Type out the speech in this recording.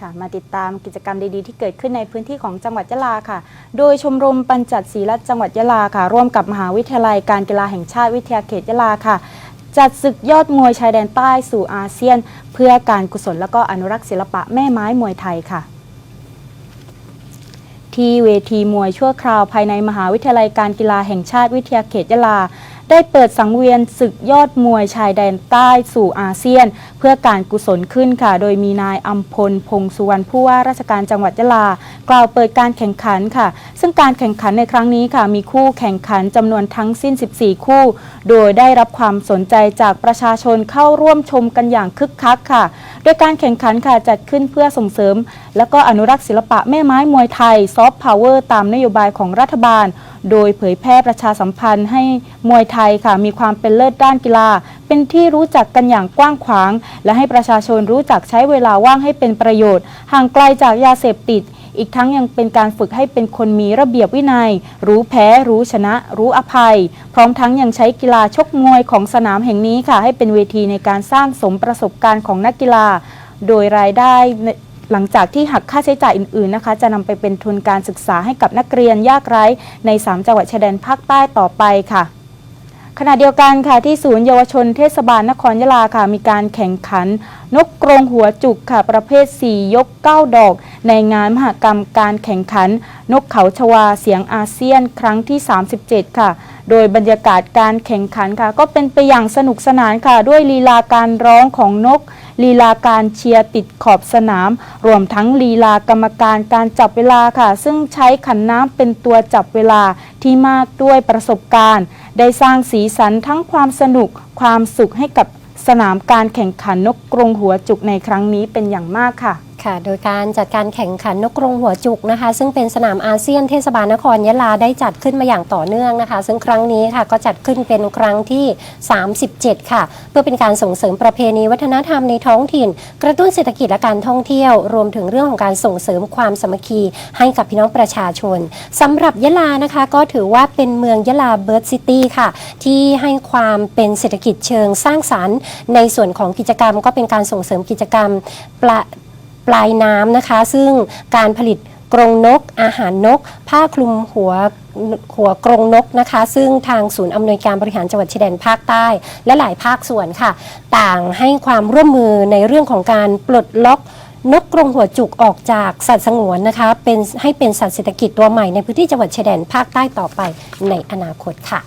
ค่ะ มาติดตามกิจกรรมดีๆ ที่เกิดขึ้นในพื้นที่ของจังหวัดยะลาค่ะ โดยชมรมปัญจัดศรีรัตน์จังหวัดยะลาค่ะ ร่วมกับมหาวิทยาลัยการกีฬาแห่งชาติวิทยาเขตยะลาค่ะ จัดศึกยอดมวยชายแดนใต้สู่อาเซียน เพื่อการกุศลและก็อนุรักษ์ศิลปะแม่ไม้มวยไทยค่ะที่เวทีมวยชั่วคราวภายในมหาวิทยาลัยการกีฬาแห่งชาติวิทยาเขตยะลา ได้เปิดสังเวียนศึกยอดมวยชายแดนใต้สู่อาเซียน เพื่อการกุศลขึ้นค่ะ โดยมีนายอัมพล พงสุวรรณผู้ว่าราชการจังหวัดยะลา กล่าวเปิดการแข่งขันค่ะ ซึ่งการแข่งขันในครั้งนี้ค่ะ มีคู่แข่งขันจำนวนทั้งสิ้น 14 คู่ โดยได้รับความสนใจจากประชาชนเข้าร่วมชมกันอย่างคึกคักค่ะ โดยการแข่งขันค่ะจัดขึ้นเพื่อส่งเสริม และก็อนุรักษ์ศิลปะแม่ไม้มวยไทยซอฟต์พาวเวอร์ตามนโยบายของรัฐบาล โดยเผยแพร่ประชาสัมพันธ์ให้มวยไทยค่ะมีความเป็นเลิศด้านกีฬา เป็นที่รู้จักกันอย่างกว้างขวาง และให้ประชาชนรู้จักใช้เวลาว่างให้เป็นประโยชน์ ห่างไกลจากยาเสพติด อีกทั้งยังเป็นการฝึกให้เป็นคนมีระเบียบวินัย รู้แพ้ รู้ชนะ รู้อภัย พร้อมทั้งยังใช้กีฬาชกมวยของสนามแห่งนี้ค่ะ ให้เป็นเวทีในการสร้างสมประสบการณ์ของนักกีฬา โดยรายได้ใน หลังจากที่หักค่าใช้จ่ายอื่นๆนะคะ จะนำไปเป็นทุนการศึกษาให้กับนักเรียนยากไร้ ใน 3 จังหวัดชายแดนภาคใต้ต่อไปค่ะขณะเดียวกันค่ะที่ศูนย์เยาวชนเทศบาลนครยะลาค่ะมีการแข่งขัน นกกรงหัวจุกค่ะประเภท 4 ยก 9 ดอก ในงานมหกรรมการแข่งขัน นกเขาชวาเสียงอาเซียนครั้งที่ 37 ค่ะ โดยบรรยากาศการแข่งขันค่ะ ก็เป็นไปอย่างสนุกสนานค่ะ ด้วยลีลาการร้องของนก ลีลาการเชียร์ติดขอบสนาม รวมทั้งลีลากรรมการการจับเวลาค่ะ ซึ่งใช้ขันน้ำเป็นตัวจับเวลาที่มากด้วยประสบการณ์ ได้สร้างสีสันทั้งความสนุกความสุขให้กับสนามการแข่งขันนกกรงหัวจุกในครั้งนี้เป็นอย่างมากค่ะ ค่ะ โดยการจัดการแข่งขันนกกรงหัวจุกนะคะ ซึ่งเป็นสนามอาเซียนเทศบาลนครยะลาได้จัดขึ้นมาอย่างต่อเนื่องนะคะ ซึ่งครั้งนี้ค่ะก็จัดขึ้นเป็นครั้งที่ 37 ค่ะ เพื่อเป็นการส่งเสริมประเพณีวัฒนธรรมในท้องถิ่น กระตุ้นเศรษฐกิจและการท่องเที่ยว รวมถึงเรื่องของการส่งเสริมความสามัคคีให้กับพี่น้องประชาชนสำหรับยะลานะคะก็ถือว่าเป็นเมืองยะลาเบิร์ดซิตี้ค่ะ ที่ให้ความเป็นเศรษฐกิจเชิงสร้างสรรค์ ในส่วนของกิจกรรมก็เป็นการส่งเสริมกิจกรรมปลา ลายน้ำนะคะ ซึ่งการผลิตกรงนก อาหารนก ผ้าคลุมหัวหัวกรงนกนะคะ ซึ่งทางศูนย์อำนวยการบริหารจังหวัดชายแดนภาคใต้ และหลายภาคส่วนค่ะ ต่างให้ความร่วมมือในเรื่องของการปลดล็อกนกกรงหัวจุกออกจากสัตว์สงวนนะคะ เป็นให้เป็นสัตว์เศรษฐกิจตัวใหม่ในพื้นที่จังหวัดชายแดนภาคใต้ต่อไปในอนาคตค่ะ